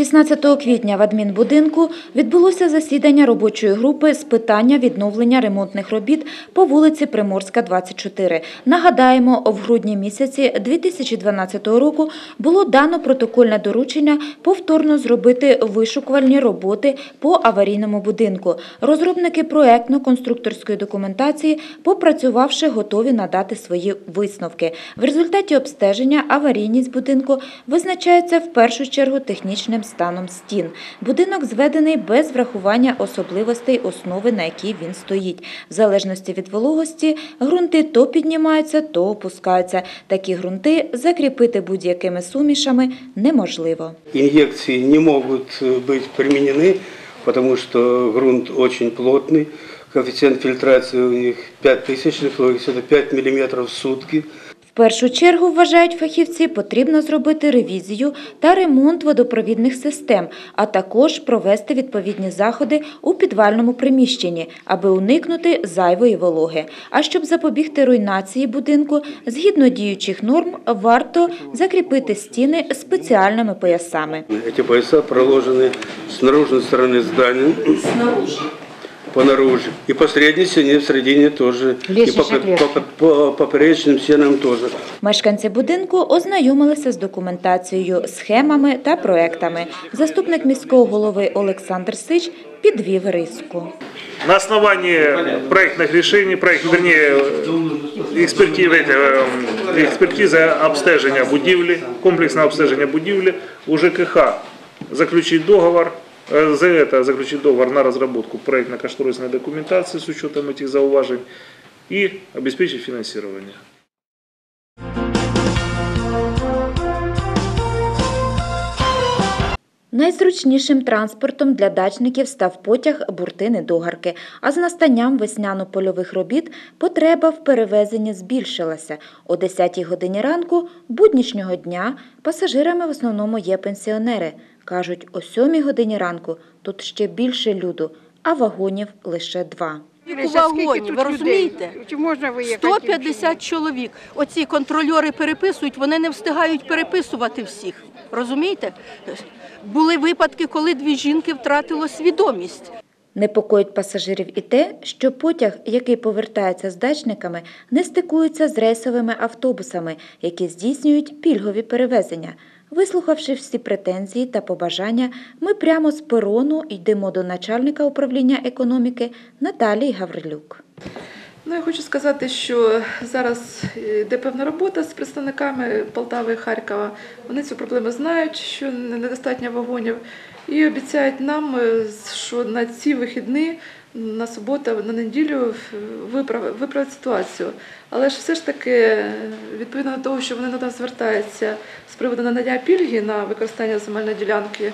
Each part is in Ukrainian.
16 квітня в адмінбудинку відбулося засідання робочої групи з питання відновлення ремонтних робіт по вулиці Приморська, 24. Нагадаємо, в грудні місяці 2012 року було дано протокольне доручення повторно зробити вишукувальні роботи по аварійному будинку. Розробники проектно-конструкторської документації, попрацювавши, готові надати свої висновки. В результаті обстеження аварійність будинку визначається в першу чергу технічним станом стін. Будинок зведений без врахування особливостей основи, на якій він стоїть. В залежності від вологості ґрунти то піднімаються, то опускаються. Такі ґрунти закріпити будь-якими сумішами неможливо. Инъекции не могут э, быть применены, потому что грунт очень плотный. Коэффициент фильтрации у них 5 тысячных, то есть это 5 миллиметров в сутки. В першу чергу, вважають фахівці, потрібно зробити ревізію та ремонт водопровідних систем, а також провести відповідні заходи у підвальному приміщенні, аби уникнути зайвої вологи. А щоб запобігти руйнації будинку, згідно діючих норм, варто закріпити стіни спеціальними поясами. Эти пояса проложены с наружной стороны здания. По наружу. И по средней стене, в середине тоже. И по, Лестничной клетке. по, по поперечным стенам тоже. Мешканці будинку ознайомилися з документацією, схемами та проектами. Заступник міського голови Олександр Сич підвів риску. На основании проектных решений, проект, вернее, експертизи, э, експертиза обстеження будівлі, комплексне обстеження будівлі у ЖКХ заключить договор, э, за это заключить договор на разработку проектно-кошторисной документации с учетом этих зауважень и обеспечить финансирование. Найзручнішим транспортом для дачників став потяг буртини-догарки, а з настанням весняно-польових робіт потреба в перевезенні збільшилася. О 10 годині ранку буднішнього дня пасажирами в основному є пенсіонери. Кажуть, о 7 годині ранку тут ще більше люду, а вагонів лише два. у вагоні, ви розумієте? Чи можна виїхати? 150 чоловік. Оці контрольори переписують, вони не встигають переписувати всіх. Розумієте? Були випадки, коли дві жінки втратили свідомість. Непокоїть пасажирів і те, що потяг, який повертається з дачниками, не стикується з рейсовими автобусами, які здійснюють пільгові перевезення. Вислухавши всі претензії та побажання, ми прямо з перону йдемо до начальника управління економіки Наталії Гаврилюк. Ну, я хочу сказати, що зараз йде певна робота з представниками Полтави і Харкова. Вони цю проблему знають, що недостатньо вагонів, і обіцяють нам, е, що на ці вихідні, на суботу, на неділю виправ- виправить ситуацію. Але ж все ж таки, відповідно до того, що вони до нас звертаються з приводу надання пільги на використання земельної ділянки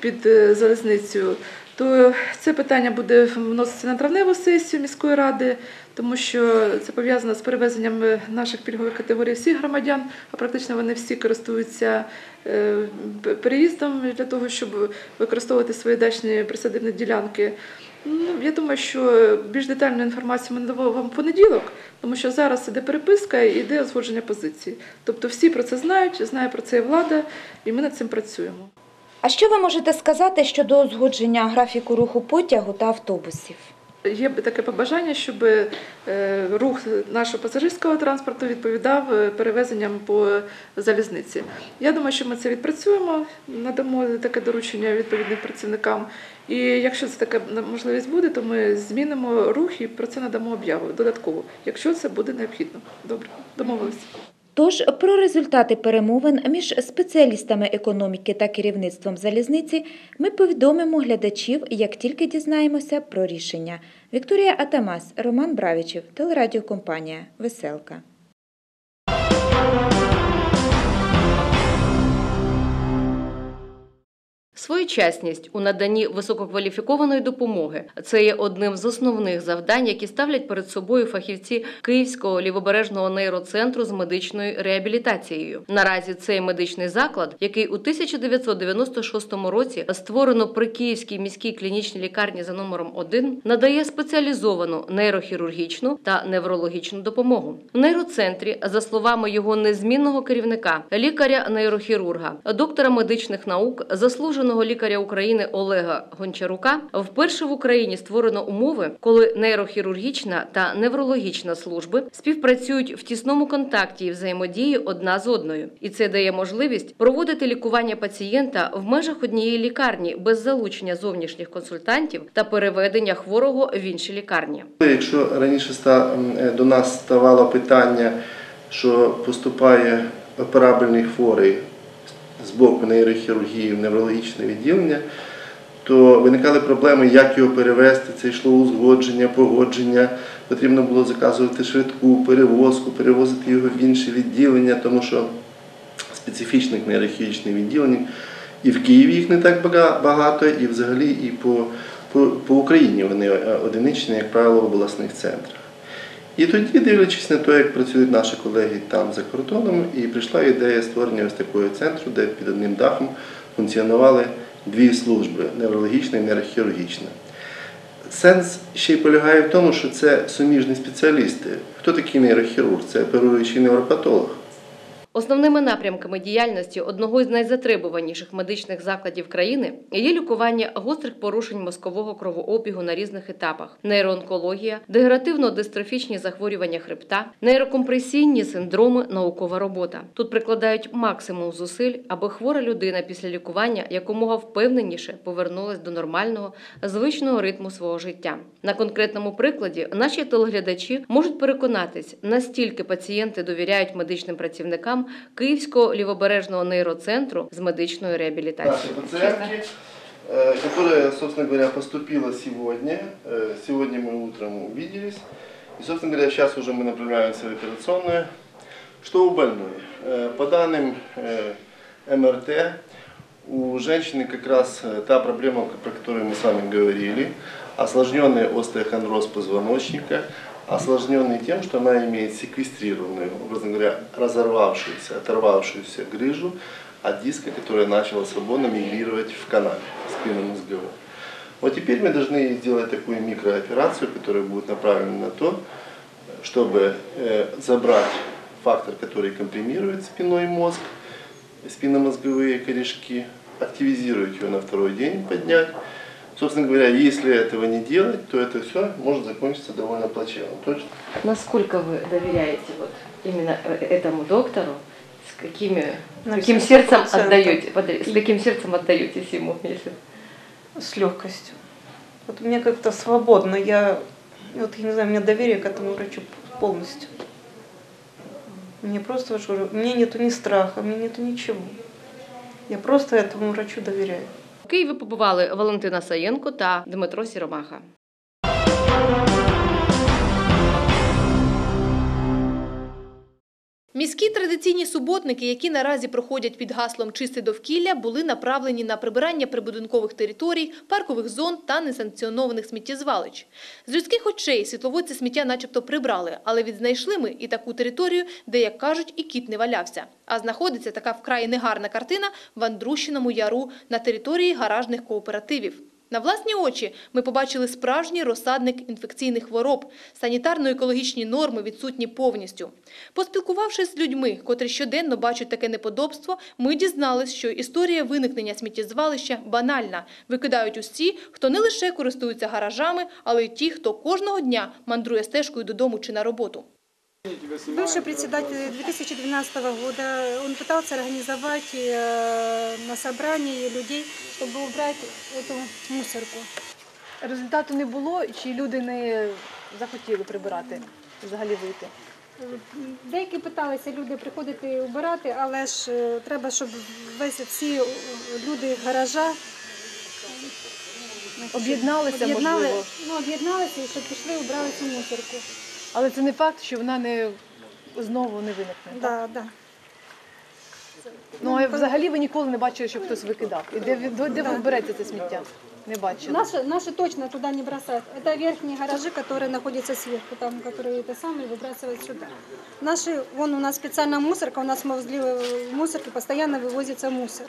під е, залізницею, то це питання буде вноситися на травневу сесію міської ради, тому що це пов'язано з перевезенням наших пільгових категорій всіх громадян, а практично вони всі користуються е, переїздом для того, щоб використовувати свої дачні присадибні ділянки. Ну, я думаю, що більш детальну інформацію ми надамо вам в понеділок, тому що зараз іде переписка і йде узгодження позицій. Тобто всі про це знають, знає про це і влада, і ми над цим працюємо. А що ви можете сказати щодо узгодження графіку руху потягу та автобусів? Є таке побажання, щоб е, рух нашого пасажирського транспорту відповідав е, перевезенням по залізниці. Я думаю, що ми це відпрацюємо, надамо таке доручення відповідним працівникам. І якщо це така можливість буде, то ми змінимо рух і про це надамо об'яву додатково, якщо це буде необхідно. Добре, домовилися. Тож про результати перемовин між спеціалістами економіки та керівництвом залізниці ми повідомимо глядачів, як тільки дізнаємося про рішення. Вікторія Атамас, Роман Бравічів, телерадіокомпанія Веселка. Своєчасність у наданні висококваліфікованої допомоги це є одним з основних завдань, які ставлять перед собою фахівці Київського лівобережного нейроцентру з медичною реабілітацією. Наразі цей медичний заклад, який у 1996 році створено при Київській міській клінічній лікарні за номером 1, надає спеціалізовану нейрохірургічну та неврологічну допомогу. В нейроцентрі, за словами його незмінного керівника, лікаря-нейрохірурга, доктора медичних наук, заслуженого головного лікаря України Олега Гончарука, вперше в Україні створено умови, коли нейрохірургічна та неврологічна служби співпрацюють в тісному контакті і взаємодії одна з одною, і це дає можливість проводити лікування пацієнта в межах однієї лікарні без залучення зовнішніх консультантів та переведення хворого в інші лікарні. Якщо раніше е, до нас ставало питання, що поступає операбельний хворий з боку нейрохірургії в неврологічне відділення, то виникали проблеми, як його перевезти. Це йшло узгодження, погодження. Потрібно було заказувати швидку перевозку, перевозити його в інше відділення, тому що специфічних нейрохірургічних відділень і в Києві їх не так багато, і взагалі і по, по, по Україні вони е, одиничні, як правило, в обласних центрах. І тоді, дивлячись на те, як працюють наші колеги там за кордоном, і прийшла ідея створення ось такого центру, де під одним дахом функціонували дві служби неврологічна і нейрохірургічна. Сенс ще й полягає в тому, що це суміжні спеціалісти. Хто такий нейрохірург? Це оперуючий невропатолог. Основними напрямками діяльності одного із найзатребуваніших медичних закладів країни є лікування гострих порушень мозкового кровообігу на різних етапах: нейроонкологія, дегенеративно-дистрофічні захворювання хребта, нейрокомпресійні синдроми, наукова робота. Тут прикладають максимум зусиль, аби хвора людина після лікування якомога впевненіше повернулась до нормального, звичного ритму свого життя. На конкретному прикладі наші телеглядачі можуть переконатись, настільки пацієнти довіряють медичним працівникам Київського лівобережного нейроцентру з медичної реабілітації. Наши пациентки, э, которая, собственно говоря, поступила сегодня. Э, Сегодня мы утром увиделись. И, собственно говоря, сейчас уже мы направляемся в операционную. Что у больной? Э, По данным э, МРТ, у женщины как раз э, та проблема, про которую мы с вами говорили, осложненный остеохондроз позвоночника, осложненный тем, что она имеет секвестрированную, образно говоря, разорвавшуюся, оторвавшуюся грыжу от диска, которая начала свободно мигрировать в канале спинномозговом. Вот теперь мы должны сделать такую микрооперацию, которая будет направлена на то, чтобы э, забрать фактор, который компримирует спиной мозг, спинномозговые корешки, активизировать ее на второй день, поднять. Собственно говоря, если этого не делать, то это все может закончиться довольно плачевно. Точно. Насколько вы доверяете вот именно э, этому доктору? С какими, На каким сердцем 100%. отдаете, с каким сердцем отдаетесь ему, если С легкостью. Вот мне как-то свободно. Я, вот, я не знаю, у меня доверие к этому врачу полностью. Мне просто, вот говорю, у меня нету ни страха, у меня нету ничего. Я просто этому врачу доверяю. Києві побували Валентина Саєнко та Дмитро Сіромаха. Міські традиційні суботники, які наразі проходять під гаслом «Чисте довкілля», були направлені на прибирання прибудинкових територій, паркових зон та несанкціонованих сміттєзвалищ. З людських очей світловодці сміття начебто прибрали, але відзнайшли ми і таку територію, де, як кажуть, і кіт не валявся. А знаходиться така вкрай негарна картина в Андрущиному яру на території гаражних кооперативів. На власні очі ми побачили справжній розсадник інфекційних хвороб, санітарно-екологічні норми відсутні повністю. Поспілкувавшись з людьми, котрі щоденно бачать таке неподобство, ми дізнались, що історія виникнення сміттєзвалища банальна. Викидають усі, хто не лише користуються гаражами, але й ті, хто кожного дня мандрує стежкою додому чи на роботу. Бывший председатель 2012 года, он пытался организовать э, на собрании людей, чтобы убрать эту мусорку. Результату не було, чи люди не захотіли прибирати, взагалі вийти? Деякі питалися люди приходити убирати, але ж е, треба, щоб весь всі е, люди гаража значить, Об'єдналися, об'єднали- можливо. Ну, об'єдналися і щоб пішли убрали цю мусорку. Але це не факт, що вона не знову не виникне. так? Да, да. Ну а взагалі ви ніколи не бачили, що хтось викидав. І де, ви- де ви берете це сміття? Не бачила. Наши, наши точно туда не бросают. Это верхние гаражи, которые находятся сверху, там, которые это самые выбрасывают сюда. Наши, вон у нас специальная мусорка, у нас мы возле э, мусорки постоянно вывозится мусор.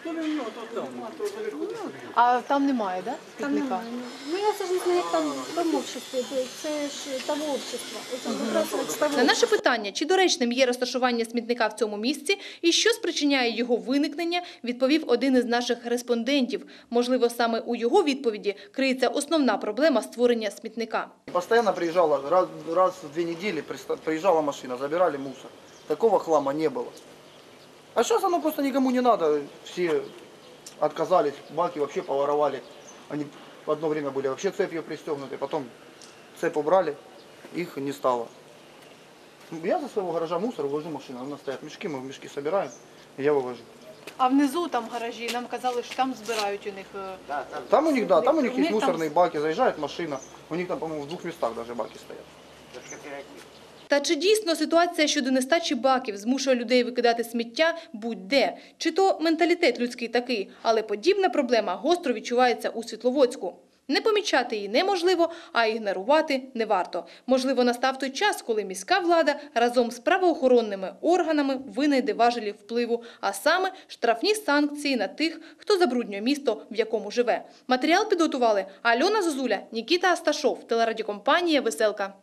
А там немає, да? Там Смітника? немає. Ну я це ж не знаю, як там в тому обществі, це ж того общества. Це вибрасують з того На наше питання, чи доречним є розташування смітника в цьому місці і що спричиняє його виникнення, відповів один із наших респондентів. Можливо, саме у його відповіді криється основна проблема створення смітника. Постоянно приезжала, раз, раз в две недели приста- приезжала машина, забирали мусор. Такого хлама не было. А сейчас оно просто никому не надо. Все отказались, баки вообще поворовали. Они в одно время были вообще цепью пристегнуты, потом цепь убрали, их не стало. Я за своего гаража мусор вывожу машину, у нас стоят мешки, мы в мешки собираем, и я вывожу. А внизу там гаражі, нам казали, що там збирають у них. е, Там у них, да, там у них У есть них там- мусорные баки, заезжает машина, у них там, по-моему, в двух местах даже баки стоят. Та чи дійсно ситуація щодо нестачі баків змушує людей викидати сміття будь-де? Чи то менталітет людський такий, але подібна проблема гостро відчувається у Світловодську. Не помічати її неможливо, а ігнорувати не варто. Можливо, настав той час, коли міська влада разом з правоохоронними органами винайде важелі впливу, а саме штрафні санкції на тих, хто забруднює місто, в якому живе. Матеріал підготували Альона Зозуля, Нікіта Асташов, телерадіокомпанія Веселка.